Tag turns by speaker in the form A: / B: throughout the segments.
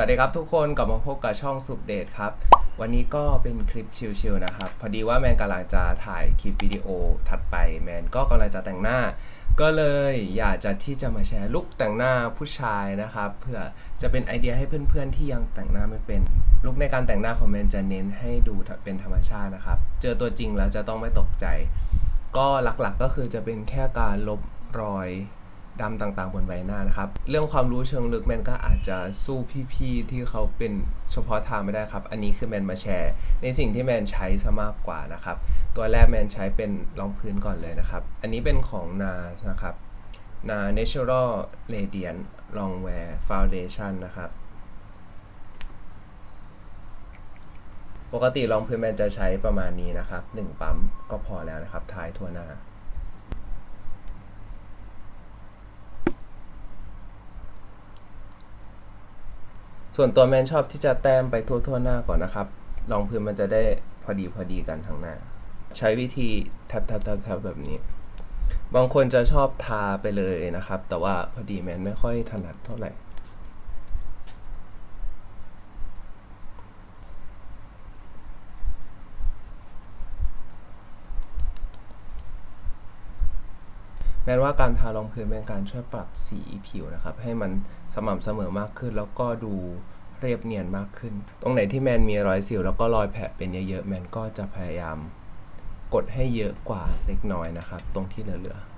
A: วัสดีครับทุกคนกลับมาพบกับช่องสุปเดตครับ วันนี้ก็เป็นคลิปชิลๆนะครับ พอดีว่าแมนกำลังจะถ่ายคลิปวิดีโอถัดไปแมนก็กำลังจะแต่งหน้า ก็เลยอยากจะที่จะมาแชร์ลุคแต่งหน้าผู้ชายนะครับเพื่อจะเป็นไอเดียให้เพื่อนๆที่ยังแต่งหน้าไม่เป็นลุคในการแต่งหน้าของแมนจะเน้นให้ดูเป็นธรรมชาตินะครับเจอตัวจริงแล้วจะต้องไม่ตกใจ ก็หลักๆก็คือจะเป็นแค่การลบรอย ดำต่างๆ บนใบหน้านะครับ เรื่องความรู้เชิงลึกแมนก็อาจจะสู้พี่ๆที่เขาเป็นเฉพาะทางไม่ได้ครับ อันนี้คือแมนมาแชร์ ในสิ่งที่แมนใช้ซะมากกว่านะครับ ตัวแรกแมนใช้เป็นรองพื้นก่อนเลยนะครับ อันนี้เป็นของนานะครับนา Natural Radiant Longwear Foundation นะครับปกติรองพื้นแมนจะใช้ประมาณนี้นะครับหนึ่งปั๊มก็พอแล้วนะครับท้ายทั่วหน้า ส่วนตัวแมนชอบที่จะแต้มไปทั่วทั่วๆหน้าก่อนนะครับ รองพื้นมันจะได้พอดีพอดีกันทั้งหน้า ใช้วิธีแทบแทบแทบแทบแบบนี้ บางคนจะชอบทาไปเลยนะครับ แต่ว่าพอดีแมนไม่ค่อยถนัดเท่าไหร่ แม้ว่าการทารองพื้นเป็นการช่วยปรับสีผิวนะครับ ให้มันสม่ำเสมอมากขึ้น แล้วก็ดูเรียบเนียนมากขึ้น ตรงไหนที่แมนมีรอยสิว แล้วก็รอยแผลเป็นเยอะๆแมนก็จะพยายามกดให้เยอะกว่าเล็กน้อยนะครับ ตรงที่เหลือๆ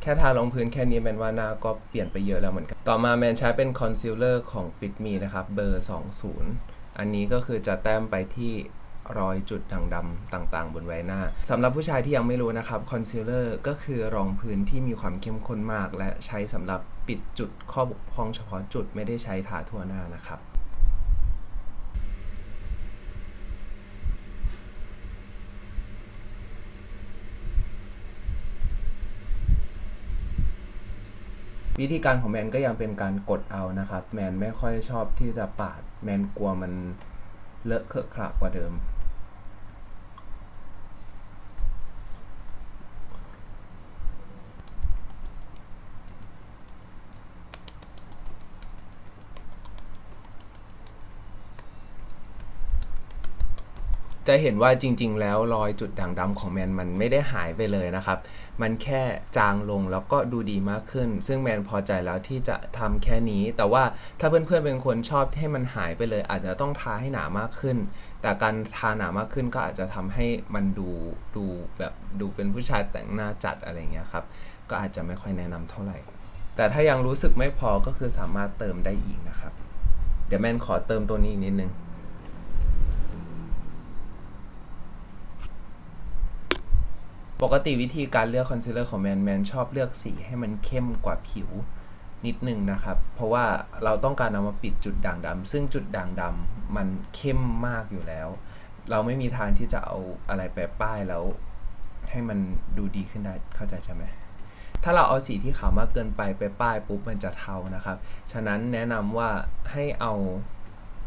A: แค่ทารองพื้นแค่นี้แมนว่าหน้าก็เปลี่ยนไปเยอะแล้วเหมือนกัน ต่อมาแมนใช้เป็นคอนซีลเลอร์ของ Fit Me นะครับ เบอร์ 20 อันนี้ก็คือจะแต้มไปที่ รอยจุดด่างดำต่างๆ บนใบหน้าสำหรับผู้ชายที่ยังไม่รู้นะครับคอนซีลเลอร์ก็คือรองพื้นที่มีความเข้มข้นมาก และใช้สำหรับปิดจุดข้อบกพร่องเฉพาะจุดไม่ได้ใช้ทาทั่วหน้านะครับวิธีการของแมนก็ยังเป็นการกดเอานะครับ แมนไม่ค่อยชอบที่จะปาด แมนกลัวมันเลอะเคอะขระกว่าเดิม จะเห็นว่าจริง ๆ แล้วรอยจุดด่างดำของแมนมันไม่ได้หายไปเลยนะครับ มันแค่จางลงแล้วก็ดูดีมากขึ้น ซึ่งแมนพอใจแล้วที่จะทำแค่นี้ แต่ว่าถ้าเพื่อนๆเป็นคนชอบให้มันหายไปเลย อาจจะต้องทาให้หนามากขึ้น แต่การทาหนามากขึ้นก็อาจจะทำให้มันดูดูแบบดูเป็นผู้ชายแต่งหน้าจัดอะไรเงี้ยครับ ก็อาจจะไม่ค่อยแนะนำเท่าไหร่ แต่ถ้ายังรู้สึกไม่พอก็คือสามารถเติมได้อีกนะครับ เดี๋ยวแมนขอเติมตัวนี้อีกนิดนึง ปกติวิธีการเลือกคอนซีลเลอร์ของแมนแมนชอบเลือกสีให้มันเข้มกว่าผิวนิดนึงนะครับ เพราะว่าเราต้องการเอามาปิดจุดด่างดำซึ่งจุดด่างดำมันเข้มมากอยู่แล้ว เราไม่มีทางที่จะเอาอะไรไปป้ายแล้ว ให้มันดูดีขึ้นได้เข้าใจใช่ไหมถ้าเราเอาสีที่ขาวมากเกินไปไปป้ายปุ๊บมันจะเทานะครับ ฉะนั้นแนะนำว่าให้เอา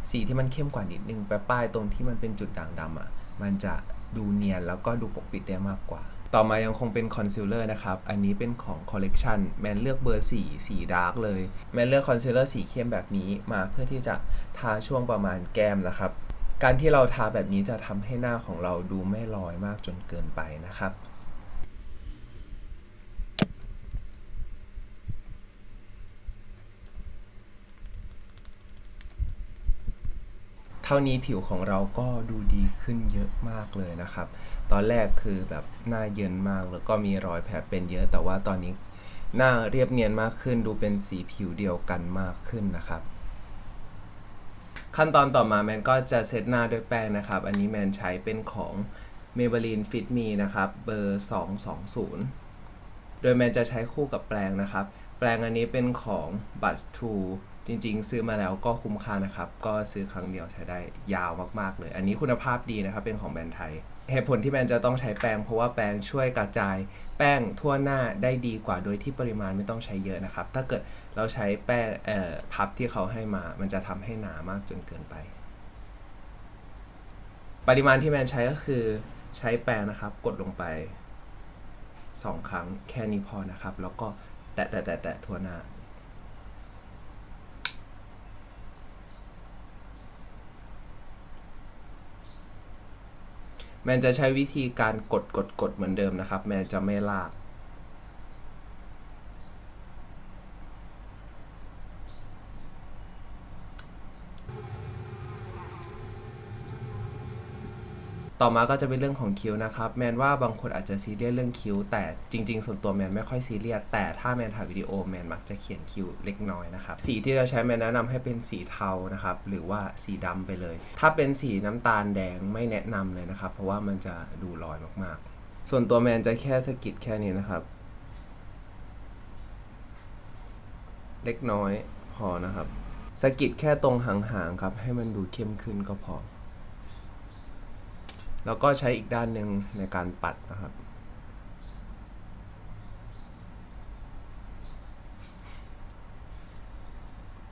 A: สีที่มันเข้มกว่านิดนึงไปป้ายตรงที่มันเป็นจุดด่างดำอะมันจะดูเนียนแล้วก็ดูปกปิดได้มากกว่า ต่อมายังคงเป็นคอนซีลเลอร์นะครับ อันนี้เป็นของคอลเลกชันแมนเลือกเบอร์สีสีดาร์กเลย แมนเลือกคอนซีลเลอร์สีเข้มแบบนี้มาเพื่อที่จะทาช่วงประมาณแก้มนะครับ การที่เราทาแบบนี้จะทำให้หน้าของเราดูไม่ลอยมากจนเกินไปนะครับ เท่านี้ผิวของเราก็ดูดีขึ้นเยอะมากเลยนะครับ ตอนแรกคือแบบหน้าเยินมากแล้วก็มีรอยแผลเป็นเยอะ แต่ว่าตอนนี้หน้าเรียบเนียนมากขึ้น ดูเป็นสีผิวเดียวกันมากขึ้นนะครับ ขั้นตอนต่อมาแมนก็จะเซตหน้าด้วยแป้งนะครับ อันนี้แมนใช้เป็นของ Maybelline Fit Me นะครับเบอร์ 220 โดยแมนจะใช้คู่กับแปรงนะครับ แปรงอันนี้เป็นของ b u d 2 จริงๆ ซื้อมาแล้วก็คุ้มค่านะครับ ก็ซื้อครั้งเดียวใช้ได้ยาวมากๆเลย อันนี้คุณภาพดีนะครับ เป็นของแบรนด์ไทยเหตุผลที่แมนด์จะต้องใช้แปรงเพราะว่าแปรงช่วยกระจาย แป้งทั่วหน้าได้ดีกว่าโดยที่ปริมาณไม่ต้องใช้เยอะนะครับ ถ้าเกิดเราใช้แป้งเอ่อพับที่เขาให้มา มันจะทำให้หนามากจนเกินไป ปริมาณที่แมนใช้ก็คือใช้แปรงนะครับ กดลงไปสองครั้งแค่นี้พอนะครับ แล้วก็แตะแตะแตะแตะทั่วหน้า แมนจะใช้วิธีการกดกดกดเหมือนเดิมนะครับ แมนจะไม่ลาก ต่อมาก็จะเป็นเรื่องของคิ้วนะครับแมนว่าบางคนอาจจะซีเรียสเรื่องคิ้ว แต่จริง ๆ ส่วนตัวแมนไม่ค่อยซีเรียสแต่ถ้าแมนถ่ายวิดีโอแมนมักจะเขียนคิ้วเล็กน้อยนะครับสีที่จะใช้แมนแนะนำให้เป็นสีเทานะครับหรือว่าสีดำไปเลย ถ้าเป็นสีน้ำตาลแดงไม่แนะนำเลยนะครับ เพราะว่ามันจะดูลอยมากๆ ส่วนตัวแมนจะแค่สกิดแค่นี้นะครับ เล็กน้อยพอนะครับสกิดแค่ตรงหางๆครับให้มันดูเข้มขึ้นก็พอ แล้วก็ใช้อีกด้านหนึ่งในการปัดนะครับ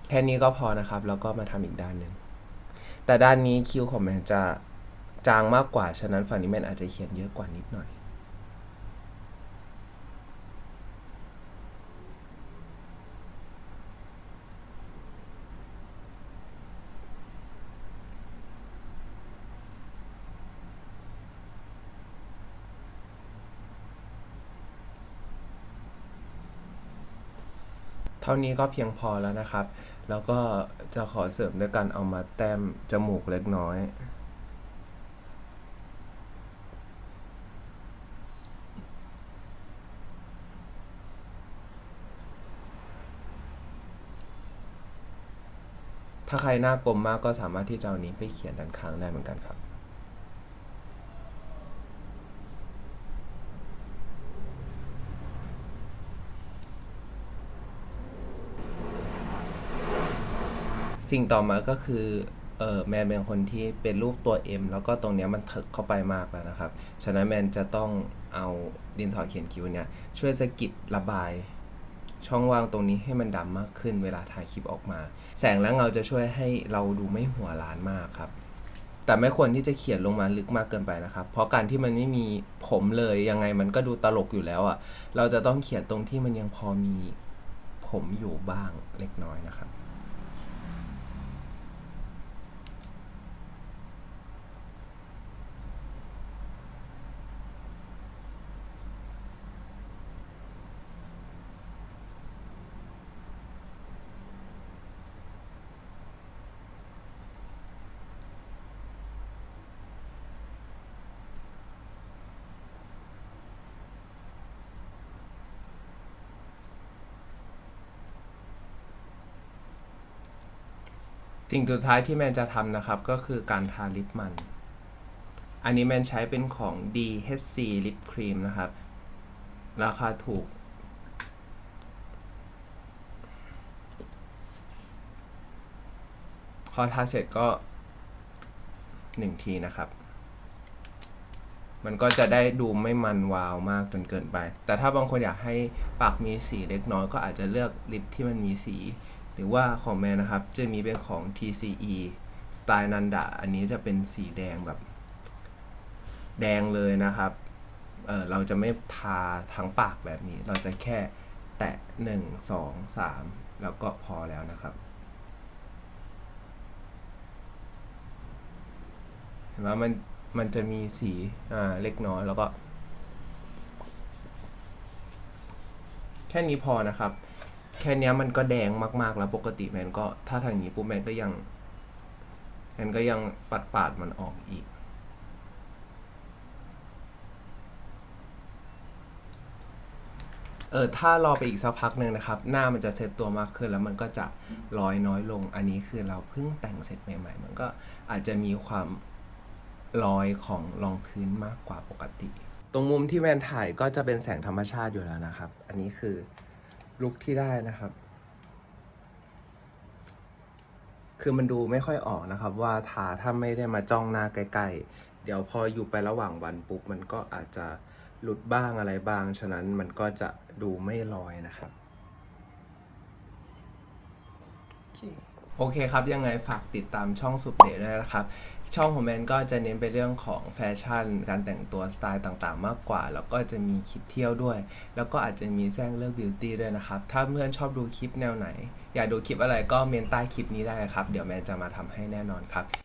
A: แค่นี้ก็พอนะครับ แล้วก็มาทำอีกด้านหนึ่ง แต่ด้านนี้คิ้วของแมนจะจางมากกว่า ฉะนั้นฝั่งนี้แมนอาจจะเขียนเยอะกว่านิดหน่อย เท่านี้ก็เพียงพอแล้วนะครับ แล้วก็จะขอเสริมด้วยการเอามาแต้มจมูกเล็กน้อย ถ้าใครหน้ากลมมากก็สามารถที่จะเอานี้ไปเขียนด้านข้างได้เหมือนกันครับ สิ่งต่อมาก็คือเออแมนเป็นคนที่เป็นรูปตัว M แล้วก็ตรงเนี้ยมันเถิกเข้าไปมากแล้วนะครับ ฉะนั้นแมนจะต้องเอาดินสอเขียนคิ้วเนี่ยช่วยสะกิดระบาย ช่องว่างตรงนี้ให้มันดำมากขึ้นเวลาถ่ายคลิปออกมา แสงและเงาจะช่วยให้เราดูไม่หัวล้านมากครับ แต่ไม่ควรที่จะเขียนลงมาลึกมากเกินไปนะครับ เพราะการที่มันไม่มีผมเลยยังไงมันก็ดูตลกอยู่แล้วอะ่ะ เราจะต้องเขียนตรงที่มันยังพอมีผมอยู่บ้างเล็กน้อยนะครับ สิ่งสุดท้ายที่แมนจะทำนะครับก็คือการทาลิปมัน อันนี้แมนใช้เป็นของ DHC Lip Cream นะครับ ราคาถูก พอทาเสร็จก็หนึ่งทีนะครับ มันก็จะได้ดูไม่มันวาวมากจนเกินไป แต่ถ้าบางคนอยากให้ปากมีสีเล็กน้อยก็อาจจะเลือกลิปที่มันมีสี หรือว่าของแมนนะครับ จะมีเป็นของ TCE สไตล์นันดะอันนี้จะเป็นสีแดงแบบ แดงเลยนะครับเออเราจะไม่ทาทั้งปากแบบนี้ เราจะแค่แตะหนึ่งสองสามแล้วก็พอแล้วนะครับเห็นไหมมันมันจะมีสีอ่าเล็กน้อยแล้วก็ แค่นี้พอนะครับ แค่เนี้ยมันก็แดงมากๆแล้วปกติแมนก็ถ้าทางนี้ปุ๊บแมนก็ยังแมนก็ยังปัดปาดมันออกอีก เออถ้ารอไปอีกสักพักหนึ่งนะครับ หน้ามันจะเซตตัวมากขึ้นแล้วมันก็จะลอยน้อยลง อันนี้คือเราเพิ่งแต่งเสร็จใหม่ ๆ มันก็อาจจะมีความลอยของรองพื้นมากกว่าปกติ ตรงมุมที่แมนถ่ายก็จะเป็นแสงธรรมชาติอยู่แล้วนะครับ อันนี้คือ ลุคที่ได้นะครับ คือมันดูไม่ค่อยออกนะครับ ว่าทาถ้าไม่ได้มาจ้องหน้าใกล้ๆ เดี๋ยวพออยู่ไประหว่างวันปุ๊บมันก็อาจจะหลุดบ้างอะไรบ้าง ฉะนั้นมันก็จะดูไม่ลอยนะครับโอเค โอเคครับ ยังไงฝากติดตามช่องสุดเดชด้วยนะครับ ช่องของแมนก็จะเน้นไปเรื่องของแฟชั่น การแต่งตัวสไตล์ต่างๆ มากกว่า แล้วก็จะมีคลิปเที่ยวด้วย แล้วก็อาจจะมีแซงเลือกบิวตี้ด้วยนะครับ ถ้าเพื่อนชอบดูคลิปแนวไหน อยากดูคลิปอะไรก็เมนใต้คลิปนี้ได้ครับ เดี๋ยวแมนจะมาทำให้แน่นอนครับ